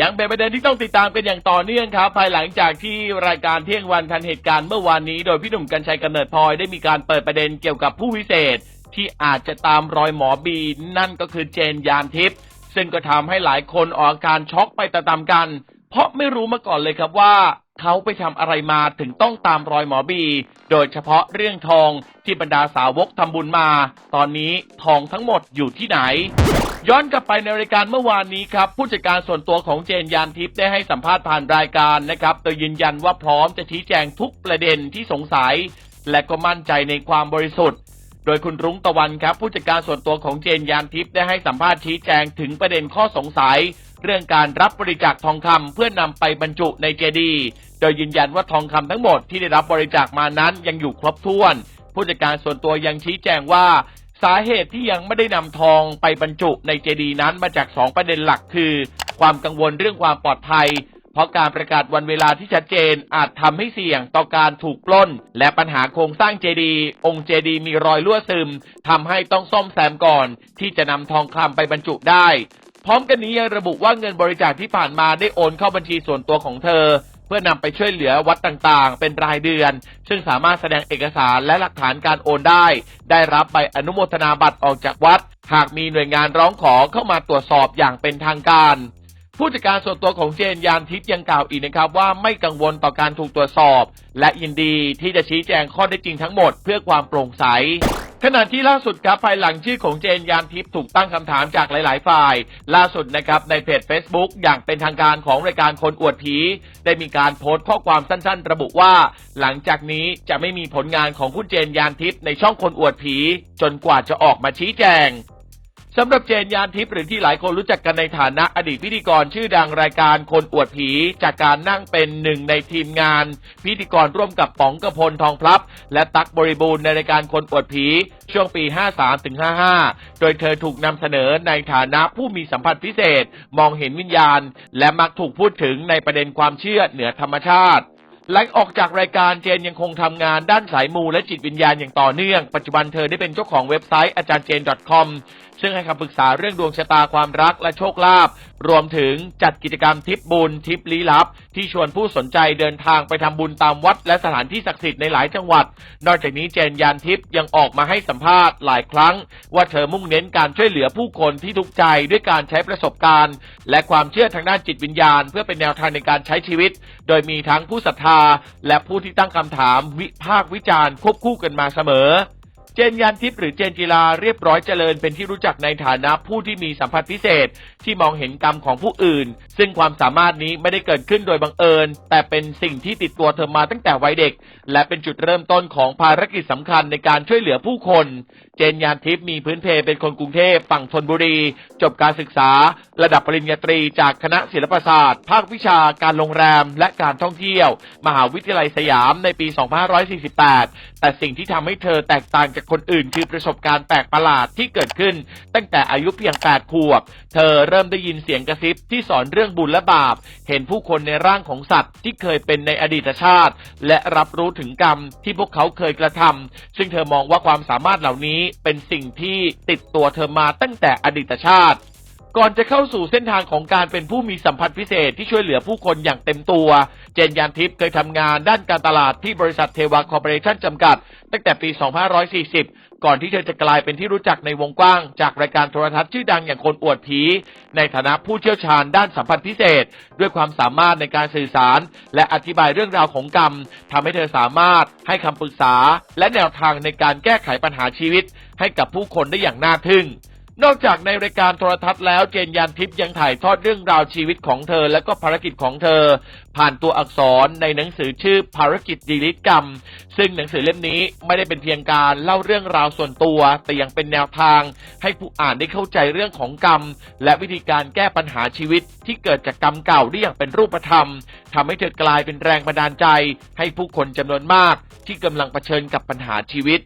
ยังเป็นประเด็นที่ต้องติดตามกันอย่างต่อเนื่องครับ ภายหลังจากที่รายการเที่ยงวันทันเหตุการณ์เมื่อวานนี้ โดยพี่หนุ่มกัญชัยกำเนิดพลอยได้มีการเปิดประเด็นเกี่ยวกับผู้วิเศษ ที่อาจจะตามรอยหมอบี นั่นก็คือเจนยานทิพย์ซึ่งก็ทำให้หลายคนออกอาการช็อกไปตามๆกัน เพราะไม่รู้มาก่อนเลยครับว่า เขาไปทำอะไรมาถึงต้องตามรอยหมอบี โดยเฉพาะเรื่องทองที่บรรดาสาวกทำบุญมา ตอนนี้ทองทั้งหมดอยู่ที่ไหน ย้อนกลับไปในรายการเมื่อวานนี้ครับ ผู้จัดการส่วนตัวของเจนยานทิพย์ได้ให้สัมภาษณ์ผ่านรายการนะครับ โดยยืนยันว่าพร้อมจะชี้แจงทุกประเด็นที่สงสัย และก็มั่นใจในความบริสุทธิ์โดยคุณรุ้งตะวันครับ ผู้จัดการส่วนตัวของเจนยานทิพย์ได้ให้สัมภาษณ์ชี้แจงถึงประเด็นข้อสงสัย เรื่องการรับบริจาคทองคำเพื่อนำไปบรรจุในเจดีย์โดยยืนยันว่าทองคำทั้งหมดที่ได้รับบริจาคมานั้นยังอยู่ครบถ้วน ผู้จัดการส่วนตัวยังชี้แจงว่า สาเหตุที่ยังไม่ได้นำทองไปบรรจุในเจดีย์นั้นมาจากสองประเด็นหลักคือ ความกังวลเรื่องความปลอดภัยเพราะการประกาศวันเวลาที่ชัดเจนอาจทำให้เสี่ยงต่อการถูกปล้น และปัญหาโครงสร้างเจดีย์องค์เจดีย์มีรอยรั่วซึมทำให้ต้องซ่อมแซมก่อน ที่จะนำทองคำไปบรรจุได้ ร้อมกันนี้ยังระบุว่าเงินบริจาคที่ผ่านมาได้โอนเข้าบัญชีส่วนตัวของเธอ เพื่อนำไปช่วยเหลือวัดต่างๆ เป็นรายเดือน ซึ่งสามารถแสดงเอกสารและหลักฐานการโอนได้ ได้รับใบอนุโมทนาบัตรออกจากวัด หากมีหน่วยงานร้องขอเข้ามาตรวจสอบอย่างเป็นทางการผู้จัดการส่วนตัวของเจนยานทิพย์ยังกล่าวอีกนะครับว่าไม่กังวลต่อการถูกตรวจสอบ และยินดีที่จะชี้แจงข้อได้จริงทั้งหมดเพื่อความโปร่งใส ขณะที่ล่าสุดครับภายหลังชื่อของเจนยานทิพย์ถูกตั้งคำถามจากหลาย ๆ ฝ่าย ล่าสุดนะครับในเพจ Facebook อย่างเป็นทางการของรายการคนอวดผี ได้มีการโพสต์ข้อความสั้น ๆ ระบุว่า หลังจากนี้จะไม่มีผลงานของคุณเจนยานทิพย์ในช่องคนอวดผี จนกว่าจะออกมาชี้แจง สำหรับเจนยานทิพย์หรือที่หลายคนรู้จักกันในฐานะอดีตพิธีกรชื่อดังรายการคนอวดผี จากการนั่งเป็นหนึ่งในทีมงาน พิธีกรร่วมกับป๋องกระพลทองพลับ และตั๊กบริบูรณ์ในรายการคนอวดผี ช่วงปี 53ถึง55โดยเธอถูกนำเสนอในฐานะผู้มีสัมผัสพิเศษ มองเห็นวิญญาณ และมักถูกพูดถึงในประเด็นความเชื่อเหนือธรรมชาติ หลังออกจากรายการเจนยังคงทำงานด้านสายมูและจิตวิญญาณอย่างต่อเนื่อง ปัจจุบันเธอได้เป็นเจ้าของเว็บไซต์อาจารย์เจน .com ซึ่งให้คำปรึกษาเรื่องดวงชะตาความรักและโชคลาภ รวมถึงจัดกิจกรรมทิปบุญทิปลี้ลับ ที่ชวนผู้สนใจเดินทางไปทำบุญตามวัด และสถานที่ศักดิ์สิทธิ์ในหลายจังหวัด นอกจากนี้เจนยานทิพย์ยังออกมาให้สัมภาษณ์หลายครั้ง ว่าเธอมุ่งเน้นการช่วยเหลือผู้คนที่ทุกข์ใจด้วยการใช้ประสบการณ์ และความเชื่อทางด้านจิตวิญญาณ เพื่อเป็นแนวทางในการใช้ชีวิต โดยมีทั้งผู้ศรัทธา และผู้ที่ตั้งคำถามวิพากษ์วิจารณ์ควบคู่กันมาเสมอ เจนยานทิพย์หรือเจนจีลาเรียบร้อยเจริญเป็นที่รู้จักในฐานะผู้ที่มีสัมผัสพิเศษ ที่มองเห็นกรรมของผู้อื่น ซึ่งความสามารถนี้ไม่ได้เกิดขึ้นโดยบังเอิญ แต่เป็นสิ่งที่ติดตัวเธอมาตั้งแต่วัยเด็ก และเป็นจุดเริ่มต้นของภารกิจสำคัญในการช่วยเหลือผู้คน เจนยานทิพย์มีพื้นเพเป็นคนกรุงเทพฝั่งธนบุรี จบการศึกษา ระดับปริญญาตรีจากคณะศิลปศาสตร์ ภาควิชาการโรงแรม และการท่องเที่ยว มหาวิทยาลัยสยามในปี 2548 แต่สิ่งที่ทำให้เธอแตกต่างจากคนอื่นคือประสบการณ์แปลกประหลาดที่เกิดขึ้น ตั้งแต่อายุเพียง 8 ขวบ เธอเริ่มได้ยินเสียงกระซิบที่สอนเรื่องบุญและบาป เห็นผู้คนในร่างของสัตว์ที่เคยเป็นในอดีตชาติ และรับรู้ถึงกรรมที่พวกเขาเคยกระทำซึ่งเธอมองว่าความสามารถเหล่านี้เป็นสิ่งที่ติดตัวเธอมาตั้งแต่อดีตชาติ ก่อนจะเข้าสู่เส้นทางของการเป็นผู้มีสัมผัสพิเศษที่ช่วยเหลือผู้คนอย่างเต็มตัว เจนยานทิพย์เคยทำงานด้านการตลาดที่บริษัทเทวาคอร์ปอเรชั่นจำกัด ตั้งแต่ปี 2540 ก่อนที่เธอจะกลายเป็นที่รู้จักในวงกว้าง จากรายการโทรทัศน์ชื่อดังอย่างคนอวดผี ในฐานะผู้เชี่ยวชาญด้านสัมผัสพิเศษ ด้วยความสามารถในการสื่อสาร และอธิบายเรื่องราวของกรรมทำให้เธอสามารถให้คำปรึกษา และแนวทางในการแก้ไขปัญหาชีวิต ให้กับผู้คนได้อย่างน่าทึ่ง นอกจากในรายการโทรทัศน์แล้วเจนยานทิพย์ยังถ่ายทอดเรื่องราวชีวิตของเธอ และก็ภารกิจของเธอ ผ่านตัวอักษรในหนังสือชื่อภารกิจดีลิกรรม ซึ่งหนังสือเล่มนี้ไม่ได้เป็นเพียงการเล่าเรื่องราวส่วนตัว แต่ยังเป็นแนวทาง ให้ผู้อ่านได้เข้าใจเรื่องของกรรม และวิธีการแก้ปัญหาชีวิตที่เกิดจากกรรมเก่าได้อย่างเป็นรูปธรรมทำให้เธอกลายเป็นแรงบันดาลใจ ให้ผู้คนจำนวนมาก ที่กำลังเผชิญกับปัญหาชีวิต